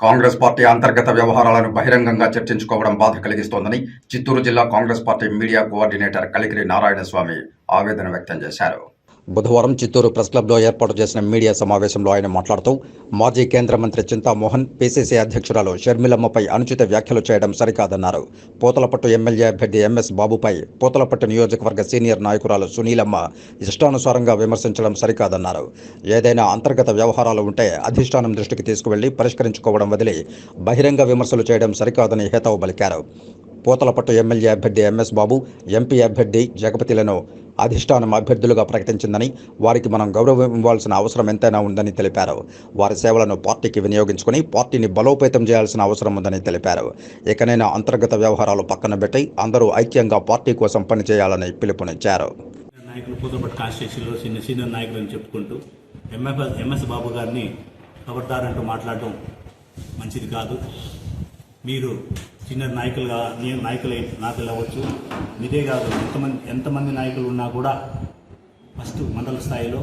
Congress party అంతర్గత వ్యవహారాలను బహిరంగంగా చర్చించుకోవడం బాధ కలిగిస్తోందని చిత్తూరు జిల్లా Congress party media coordinator Kalikiri Narayana Swamy ఆవేదన వ్యక్తం చేశారు. బుధవారం చిత్తూరు ప్రెస్ క్లబ్లో ఏర్పాటు చేసిన మీడియా సమావేశంలో ఆయన మాట్లాడుతూ మాజీ కేంద్ర మంత్రి చింతామోహన్ పీసీసీ అధ్యక్షురాలు షర్మిలమ్మపై అనుచిత వ్యాఖ్యలు చేయడం సరికాదన్నారు. పోతలపట్టు ఎమ్మెల్యే అభ్యర్థి ఎంఎస్ బాబుపై పోతలపట్టు నియోజకవర్గ సీనియర్ నాయకురాలు సునీలమ్మ ఇష్టానుసారంగా విమర్శించడం సరికాదన్నారు. ఏదైనా అంతర్గత వ్యవహారాలు ఉంటే అధిష్టానం దృష్టికి తీసుకువెళ్ళి పరిష్కరించుకోవడం వదిలి బహిరంగ విమర్శలు చేయడం సరికాదని హేతవు పలికారు. పోతలపట్టు ఎమ్మెల్యే అభ్యర్థి ఎంఎస్ బాబు ఎంపీ అభ్యర్థి జగపతిలను అధిష్టానం అభ్యర్థులుగా ప్రకటించిందని వారికి మనం గౌరవం ఇవ్వాల్సిన అవసరం ఎంతైనా ఉందని తెలిపారు. వారి సేవలను పార్టీకి వినియోగించుకుని పార్టీని బలోపేతం చేయాల్సిన అవసరం ఉందని తెలిపారు. ఇకనైనా అంతర్గత వ్యవహారాలు పక్కన పెట్టి అందరూ ఐక్యంగా పార్టీ కోసం పనిచేయాలని పిలుపునిచ్చారు. నాయకులు కాన్స్టిట్యూషన్లో చిన్న సీనియర్ చెప్పుకుంటూ ఎంఎస్ బాబు గారిని మాట్లాడటం మంచిది కాదు. మీరు చిన్న నాయకులుగా నేను నాయకులై నాయకులు అవ్వచ్చు ఇదే కాదు ఎంతమంది ఎంతమంది నాయకులు ఉన్నా కూడా ఫస్ట్ మండల స్థాయిలో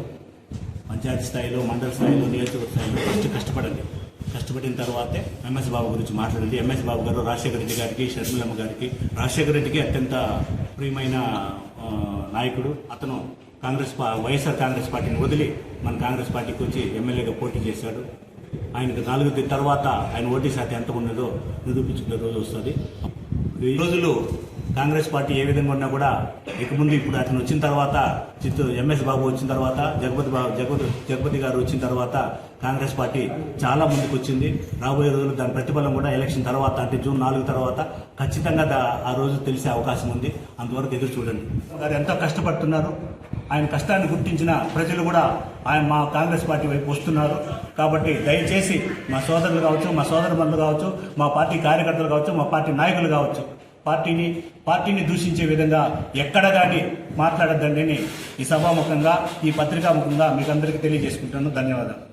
పంచాయతీ స్థాయిలో మండల స్థాయిలో నియోజకవర్గ స్థాయిలో ఫస్ట్ కష్టపడండి. కష్టపడిన తర్వాతే ఎంఎస్ బాబు గురించి మాట్లాడండి. ఎంఎస్ బాబు గారు రాజశేఖర రెడ్డి గారికి షర్మిలమ్మ గారికి రాజశేఖర రెడ్డికి అత్యంత ప్రియమైన నాయకుడు. అతను కాంగ్రెస్ పా వైఎస్ఆర్ కాంగ్రెస్ పార్టీని వదిలి మన కాంగ్రెస్ పార్టీకి వచ్చి ఎమ్మెల్యేగా పోటీ చేశాడు. ఆయనకు నాలుగు తర్వాత ఆయన ఓటీ శాతం ఎంత ఉన్నదో నిరూపించుకునే రోజు వస్తుంది. ఈ రోజులు కాంగ్రెస్ పార్టీ ఏ విధంగా ఉన్నా కూడా ఇక ముందు ఇప్పుడు అతను వచ్చిన తర్వాత చిత్తూరు ఎంఎస్ బాబు వచ్చిన తర్వాత జగపతి బాబు జగపతి జగపతి గారు వచ్చిన తర్వాత కాంగ్రెస్ పార్టీ చాలా ముందుకు వచ్చింది రాబోయే రోజులు దాని ప్రతిఫలం కూడా ఎలక్షన్ తర్వాత అంటే జూన్ నాలుగు తర్వాత ఖచ్చితంగా ఆ రోజు తెలిసే అవకాశం ఉంది. అంతవరకు ఎదురు చూడండి. గారు ఎంతో కష్టపడుతున్నారు. ఆయన కష్టాన్ని గుర్తించిన ప్రజలు కూడా ఆయన మా కాంగ్రెస్ పార్టీ వైపు వస్తున్నారు. కాబట్టి దయచేసి మా సోదరులు కావచ్చు మా సోదరుమణులు కావచ్చు మా పార్టీ కార్యకర్తలు కావచ్చు మా పార్టీ నాయకులు కావచ్చు పార్టీని పార్టీని దూషించే విధంగా ఎక్కడ కానీ మాట్లాడద్దండి అని ఈ సభాముఖంగా ఈ పత్రికాముఖంగా మీకు అందరికీ తెలియజేసుకుంటాను ధన్యవాదాలు.